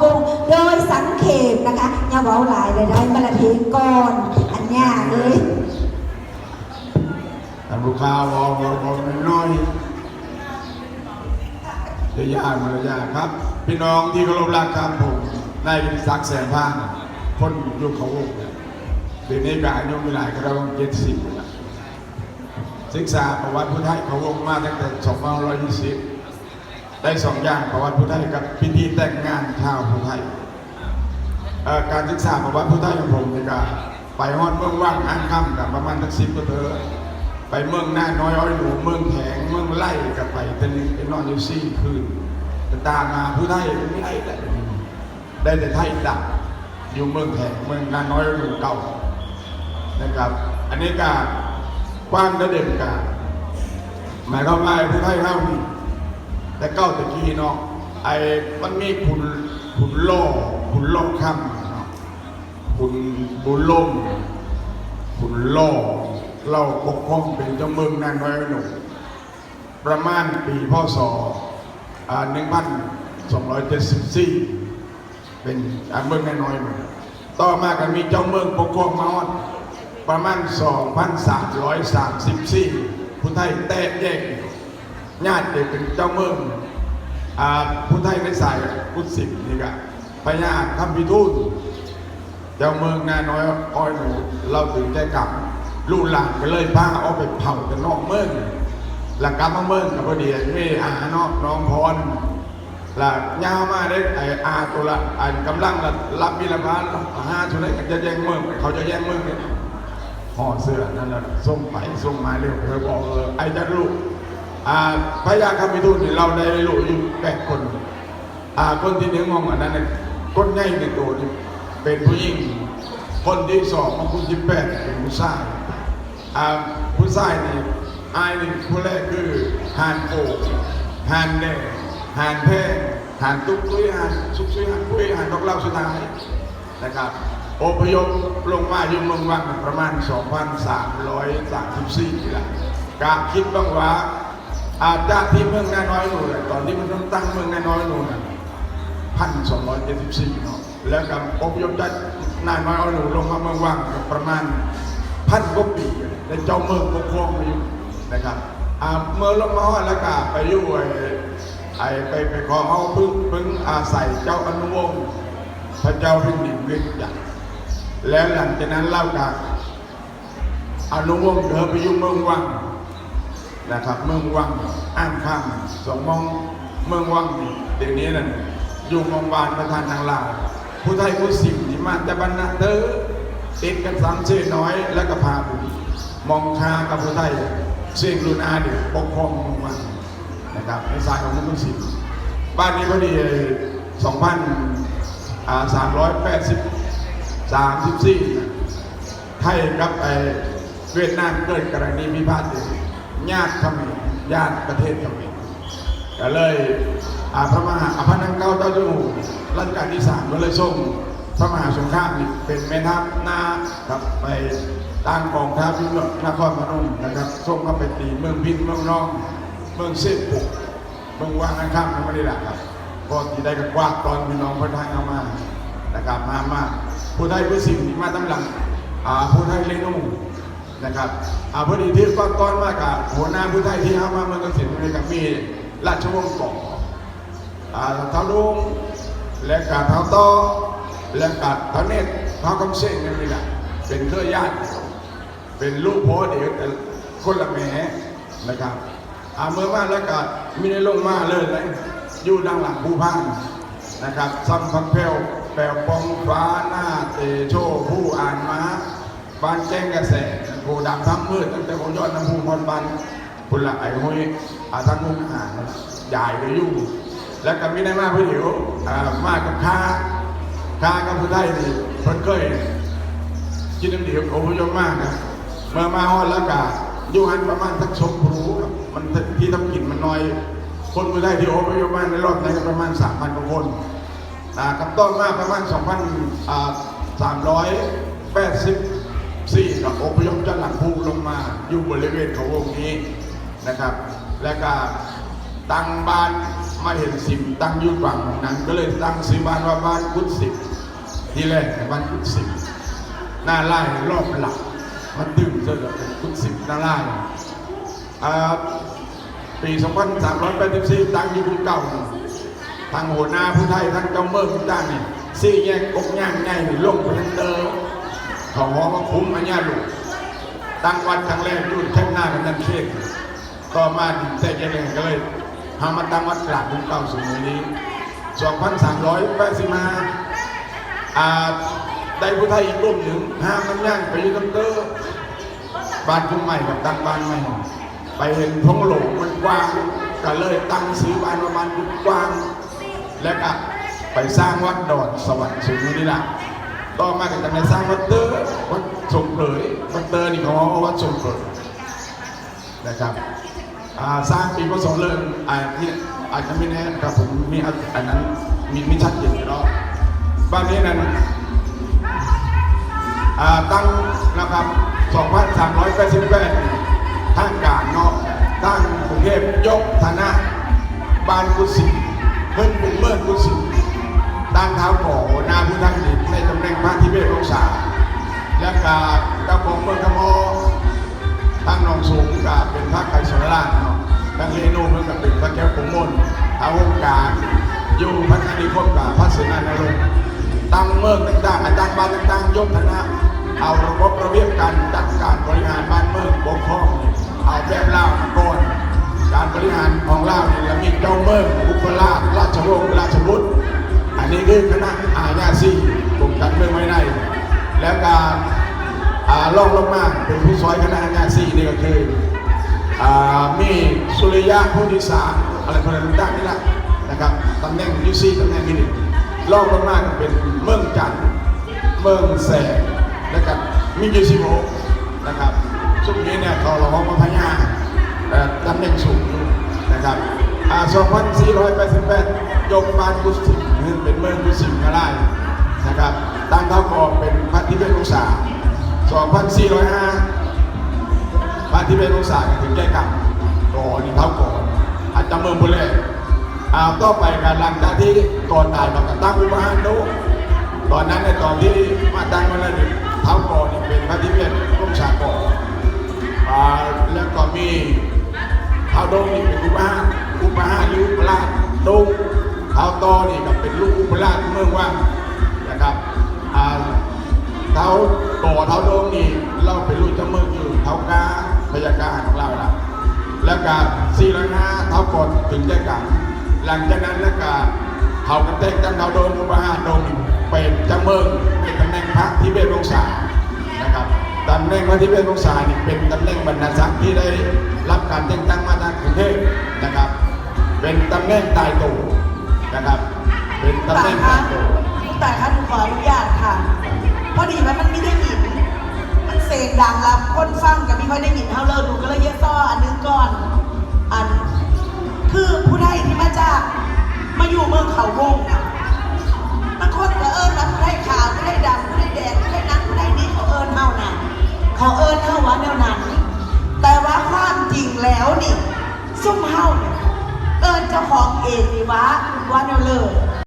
วงโดยสังเขปนะคะอย่าเว้าหลายเลยได้มาละเพลงก่อน อันยากเลยท่านลูกค้าวอวอวอน้อยจะยากมารยากครับ พี่น้องที่เคารพรักครับผมนายวิศักดิ์แสนพานคนยุคเขาวงเดี๋ยวนี้ก็อายุไม่หลายก็เราเจ็ดสิบศึกษาประวัติพุทธไทยเขาวงมาตั้งแต่2520 ได้สองอย่างประวัติพุทธไทยกับพิธีแต่งงานชาวพุทธไทยการศึกษาประวัติพุทธไทยของผมนี่ก็ไปฮอดเมืองว่างอ่านค่ำกับประมาณสักสิบกว่าเธอะไปเมืองหน้าน้อยอ้อยหนูเมืองแผงเมืองไล่กับไปตะลึงไปนอนอยู่ซี่คืนแต่ตามมาผู้ไทยไม่ได้แต่ได้แต่ไทยดับอยู่เมืองแผงเมืองหน้าน้อยอ้อยหนูเก่านะครับ อันนี้ก็กว้างและเด่นการหมายความว่าผู้ไทยเท่า แต่เก้าตะกี้เนาะไอ้มันมีขุนขุนโล่ขุนโล่ค่ำเนาะขุนบุญล่มคุณโล่เราปกครองเป็นเจ้าเมืองนางน้อยหนุ่มประมาณปีพศหนึ่งพันสองร้อยเจ็ดสิบสี่เป็นอ่าเมืองนางน้อยหนุ่มต่อมาก็มีเจ้าเมืองปกครองมาฮอดประมาณสองพันสามร้อยสามสิบสี่ผู้ไทยแตกแยก ญาติเด็กเป็นเจ้าเมืองอ่าผู้ไทยในสายพุทธสิบนี่ก็พญาคัมพิทูลเจ้าเมืองนาน้อยอ้อยหนูเราถึงแก่กลับลูกหลานก็เลยพาเอาไปเผากันนอกเมืองหลักกรรมมาเมืองกับพอดีนี่อานอกน้องพรหลักยาวมาได้ไออาตัวละอันกำลังละรับมิลพานห้าชุดนี้จะแย่งเมืองเขาจะแย่งเมืองเนี่ยห่อเสื้อนั่นแหละส่งไปส่งมาเร็วเธอบอกเออไอจัดลูก พระยาคำมิทุนเราได้ลูกอยู่แปดคนคนที่หนึ่งมองอันนั้นคนใหญ่ในตัวนี่เป็นผู้หญิง คนที่สองของคุณที่แปดเป็นผู้ชายผู้ชายนี่อายนี่ผู้แรกคือหานโกหานแดงหานแพงหานตุ๊กตุ้ยหานซุกซุยหานปุ้ยหานดอกเล่าสุดท้ายนะครับอพยพลงมาอยู่เมืองวังประมาณ 2,334ละกาคิดบ้างว่า อาจจะที่เมืองแนาน้อยหนูน่ะตอนที่มันต้องตั้งเมืองแนาน้อยหนูน่ะพันสองร้อยเจ็ดสิบสี่เนาะแล้วกับอพยพจากนาน้อยหนูลงมาเมืองว่างประมาณพันกว่าปีแล้วเจ้าเมืองปกครองมาอยู่นะครับเมื่อลงมาฮอดแล้วก็ไปอยู่ไอ้ไอ้ไปไปขอเขาพึ่งพึ่งอาศัยเจ้าอนุวงศ์พระเจ้าแผ่นดินวียงจันทร์แล้วหลังจากนั้นเล่ากับอนุวงศ์เดินไปอยู่เมืองวัง นะครับ เมืองวังอ่านข้ามสองมองเมืองวังเดี๋ยวนี้นั่นอยู่มองบานประธานทางลาวผู้ไทยผู้สิมนี่มาจะบรรณาเตอติดกันสามเชื่อน้อยแล้วก็พาบุญมองคากับผู้ไทยเสียงลุนาเดียปกครองมองวังนะครับในสายของผู้สิมบ้านนี้พอดีสองพันสามร้อยแปดสิบสามสิบสี่ไทยกับไอเวียดนามเกิดกรณีพิพาทอยู่ ญาติเขมรญาติประเทศเขมรก็เลยอาพระมหาอภันนังเก้าเจ้าอยู่รัชกาลที่สามก็เลยส่งพระมหาสงครามนี่เป็นแม่ทัพหน้าครับไปตั้งกองทัพที่นครพนมนะครับส่งเข้าไปตีเมืองพินเมืองน้องเมืองเสปุกเมืองว่างอันข้ามไม่ได้หละครับก็ที่ได้กับกวาดตอนพี่น้องคนไทยเอามานะครับมามาผู้ไทยผู้สิ่งที่มาตั้งหลังอ่าผู้ไทยเลนู นะครับอ่าพอดีที่ก้อนก้อนมากกับหัวหน้าผู้ไทยที่เข้ามาเมืองเกษตรในกับมีราชวงศ์ก่ออ่าเท้าลุงและกาเท้าต้อและกาเท้าเนตรเท้าคำเส้นนี่แหละเป็นเครือญาติเป็นลูกพ่อเด็กแต่คนละแม่นะครับอาเมื่อมาแล้วก็มีในลงมาเลยเลยอยู่ดังหลังผู้พันนะครับซัมพักเพลแปลปองฟ้าหน้าเตโชผู้อ่านม้าบานแจ้งกระแส โผดำทั้งมืดตั้งแต่ผมยอดน้ำพุพรบันคุณละไอ้ห้อยอาทั้งมุกหานใหญ่เลยอยู่แล้วก็มีได้มากพื่อเดียวมากกับค้าค้ากับผู้ไทยนี่เพิ่นเคยกินน้ำเดียวโอ้ยมากนะเมื่อมาฮอดแล้วก็อยู่หันประมาณสักสองครูมันที่ทำกินมันน้อย คนผู้ไทยที่โอ้ยมากในรอบนี้ก็ประมาณสามพันกว่าคนกับต้นมากประมาณ2,384กับ สี่ก็อพยพจากหลังภูลงมาอยู่บริเวณเขาวงนี้นะครับ และก็ตั้งบ้านมาเห็นสิมตั้งอยุ่ฝั่งนั้นก็เลยตั้งซื้อบ้านว่าบ้านกุดสิมที่แรกเนี่ยบ้านกุดสิมหน้าไล่รอบหลักมันดื่มเจอเป็นกุดสิมหน้าไล่อ่าปี2384ตั้งอยู่ภูเก่าทางหัวหน้าผู้ไทยท่างเจ้าเมื่อผู้จ้านี่ซี่แยกกกย่างง่ายลงไปทังเตอ เขาหอมาคุ้มอัญญาลูกตั้งวันครั้งแรกยุ่นแค่หน้ากันนั่นเค้กต่อมาดินแต่ยังไงก็เลยหามาตั้งวัดกลางภูเก่าสู่มือนี้2,385อ่าได้ผู้ไทยอีกกลุ่มหนึ่งห้ามันย่างไปยืนทังเตอบ้านคุณใหม่กับตั้งบ้านใหม่ไปเห็นพงหลงมันกว้างก็เลยตั้งซื้อบ้านประมาณกว้าง แล้วก็ไปสร้างวัดดอนสวรรค์สูงนี่แหละ ต่อมาก็จะไปสร้างวัดเตอร์วัดสงเผยวัดเตอร์นี่เขาว่าวัดสงเผยนะครับสร้างปีพศเริ่มอ่าที่อาจจะไม่แน่ครับผมมีอันนั้นมีมีชัดเจนอยู่แล้วบ้านนี้นั้นตั้งนะครับ2,388ทางการเนาะตั้งกรุงเทพยกฐานะบ้านกุศิเพิ่นเป็นเมื่อกุศิตั้งเท้าก่อนาผู้ทั้งดินในตำแหน่งพระทิเบศองศา และกาเจ้าของเมืองขมอตั้งนองสูงกาเป็นพระไกรสรราชเนาะตั้งเรนูเมื่อกับเป็นพระแก้วผงมนต์ท้าวงการอยู่พัฒนิคมกาพระสุนันทรงค์ตั้งเมืองต่างๆอาจารย์บ้านต่างๆยกคณะเอาระบบระเบียบการจัดการบริหารบ้านเมืองปกครองเอาแบบเล่ามาก่อนการบริหารของเล่าเนี่ยมีเจ้าเมืองอุปราชราชวงศ์ราชบุตรอันนี้คือคณะอาญาซีกลุ่มการเมืองไว้ในแล้วการ ล่องลงมาเป็นผู้ซอยคณะอาญาซีนี่ก็คืออ่ามีสุริยะผู้ที่สามอะไรพวกนั้นต่างๆนี่แหละนะครับตำแหน่งยูซี่ตำแหน่งที่หนึ่งรอบลงมาก็เป็นเมืองจันทร์เมืองแสงนะครับมีอยู่สิบหกนะครับช่วงนี้เนี่ยเขาเราห้องมาพญาเอ่ตำแหน่งสูงนะครับอ่า2488ยกบานกุศิมเป็นเมืองกุศิมกราชนะครับตั้งเท่ากองเป็นพระทิเบ ศองศา2405พระทิเบศองศาถึงแก้กรรมก่อนนี่เท่าก่อนอาจจะเมืองบุเล่อาต่อไปการลังจากที่ก่อนตายมาก็ตั้งวิมานดูตอนนั้นในตอนที่มาตั้งมาแล้วเท้าก่อนเป็นพระทิเบศร่มชาก่อนอ่าแล้วก็มีเท้าดงนี่เป็นอุปาอุปาหรืออุปราชโดงเท้าตอนี่ก็เป็นลูกอุปราชเมืองว่างนะครับอ่า เท้าต่อเท้าโดงนี่เราเป็นลูกเจ้าเมืองอยู่เท้ากาพยากาของเราละแล้วก็สี่ร้อยห้าเท่าก่อนถึงจะกลับหลังจากนั้นแล้วก็เขากันเต้นกันเขาโดนอุปหาโดนเป็นจำเมิงเป็นตำแหน่งพระที่เบศองศานะครับตำแหน่งพระที่เบศองศานี่เป็นตำแหน่งบรรณาศักดิ์ที่ได้รับการแต่งตั้งมาจากกรุงเทพนะครับ เป็นตำแหน่งตายตัวนะครับ เป็นตำแหน่งตายตัวแต่ค่ะหนูขออนุญาตค่ะ พราะดีไหมมันไม่ได้ยิน มันเสียงดังแล้วคนฟังก็ไม่ค่อยได้ยินเท่าเราดูก็เลยเยอะซ้ออันนึงก่อน อัน คือผู้ใดที่มาจาก มาอยู่เมืองเขาวงนะมันคนก็เอิญนะผู้ใดขาวผู้ใดดำผู้ใดแดงผู้ใดนั้นผู้ใดนี้เขาเอิญเท่านะเขาเอิญเท่าว่าแนวนั้น แต่ว่าความจริงแล้วนี่ซุ่มเฮาเนี่ยเอิญเจ้าของเองนี่วะว่าแนวเลย